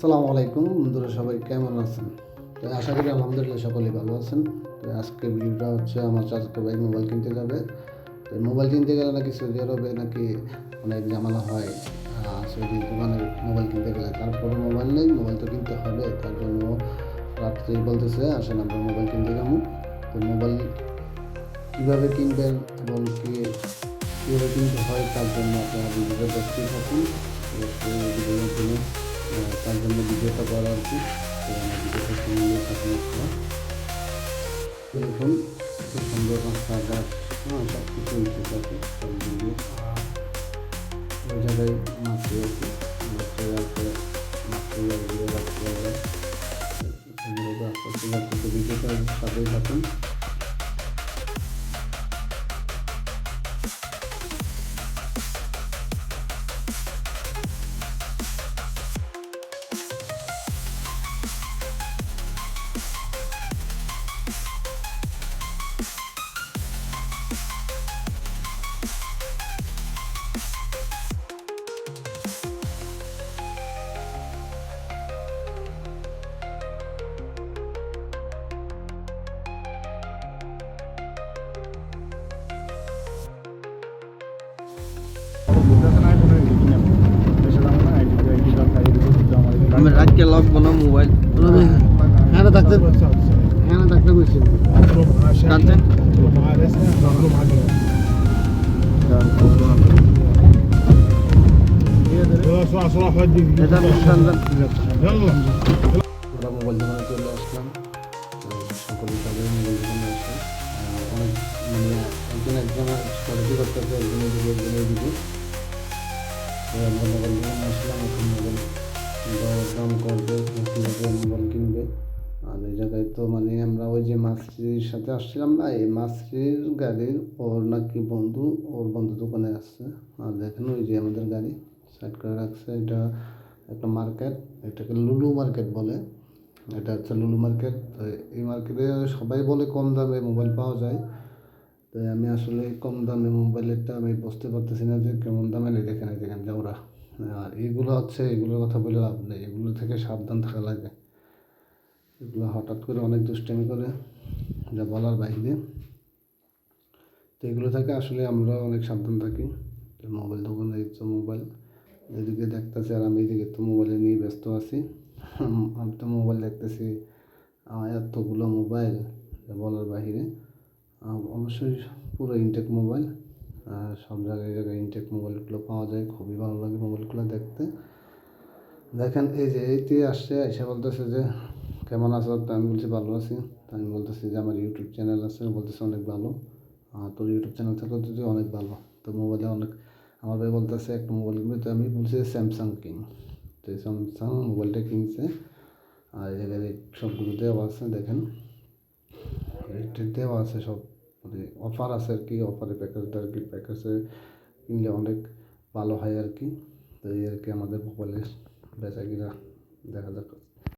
আসসালামু আলাইকুম। বন্ধুরা, সবাই কেমন আছেন? তো আশা করি আলহামদুলিল্লাহ সকলেই ভালো আছেন। তো আজকে ভিডিওটা হচ্ছে আমার চাচাতো ভাই মোবাইল কিনতে যাবে। তো মোবাইল কিনতে গেলে নাকি সৌদি আরবে নাকি অনেক ঝামেলা হয় সৌদি দোকানে মোবাইল কিনতে গেলে। তারপরে মোবাইল নেই, মোবাইল তো কিনতে হবে। তার জন্য রাত্রে বলতেছে, আসেন আমরা মোবাইল কিনতে যাব। তো মোবাইল কীভাবে কিনবেন এবং কি, কীভাবে কিনতে হয় তার জন্য আপনারা ভিডিওটা দেখতেই থাকুন। জন্য তার জন্য ভিডিওটা করা আর কি তো আমার দেখুন খুব সুন্দর রাস্তাঘাট হ্যাঁ সব কিছু উঠে থাকে সব ভিডিও ওই জায়গায় আছে। মাছটা দিয়ে রাখতে হবে। আস্তে সাথেই থাকুন। রাখকে লাগবো না মোবাইল? হ্যাঁ থাকতে হ্যাঁ থাকতে বলছি কাটতে এটা সন্ধান মোবাইল দোকানে চলে আসলাম। তো সকলে তাদের মোবাইল দোকানে আসে অনেক মানে একজন একজন খরচি করতেছে একজনের দিকে একজনের দিকে। আমরা মোবাইল দোকানে আসলাম এখন মোবাইল দাম করবে মোবাইল কিনবে। আর এই জায়গায় তো মানে আমরা ওই যে মাছরির সাথে আসছিলাম না, এই মাছরির গাড়ির ওর নাকি বন্ধু, ওর বন্ধু দোকানে আসছে আর দেখেন ওই যে আমাদের গাড়ি সাইড করে রাখছে, এটা একটা মার্কেট এটাকে লুলু মার্কেট বলে। এটা হচ্ছে লুলু মার্কেট তো এই মার্কেটে সবাই বলে কম দামে মোবাইল পাওয়া যায়। তো আমি আসলে কম দামে মোবাইলেরটা আমি বুঝতে পারতেছি না যে কেমন দামে নেই দেখেন দেখেন যে ওরা আর এগুলো হচ্ছে, এগুলোর কথা বলে লাভ নেই। এগুলো থেকে সাবধান থাকা লাগে। এগুলো হঠাৎ করে অনেক দুষ্টামি করে, যা বলার বাইরে। তো এগুলো থেকে আসলে আমরা অনেক সাবধান থাকি। মোবাইল দোকানে তো মোবাইল। এদিকে দেখতেছি আর আমি এদিকে তো মোবাইলে নিয়ে ব্যস্ত আছি। আমি তো মোবাইল দেখতেছি, আমার এতগুলো মোবাইল বলার বাহিরে অবশ্যই পুরো ইনটেক মোবাইল। সব জায়গায় জায়গায় ইনটেক মোবাইলগুলো পাওয়া যায়। খুবই ভালো লাগে মোবাইলগুলো দেখতে। দেখেন, এই যে এইটি আসছে, এসে বলতেছে যে, কেমন আছো? তো আমি বলছি, ভালো আছি। তো আমি বলতেছি যে, আমার ইউটিউব চ্যানেল আছে, বলতেছে অনেক ভালো। আর তোর ইউটিউব চ্যানেল থাকলে যদি অনেক ভালো। তো মোবাইলে অনেক, আমার ভাই বলতেছে, একটা মোবাইল কিনবে? তো আমি বলছি স্যামসাং কিন। তো এই স্যামসাং মোবাইলটা কিনছে। আর এই জায়গায় সবগুলো দেওয়া আছে, দেখেন। রেট দেওয়া আছে সব। মানে অফার আছে আর কি, অফারে প্যাকেজটা আর কি প্যাকেজে কিনলে অনেক ভালো হয় আর কি। তো এই আর কি আমাদের মোবাইলের বেচা কিনা দেখা যাক।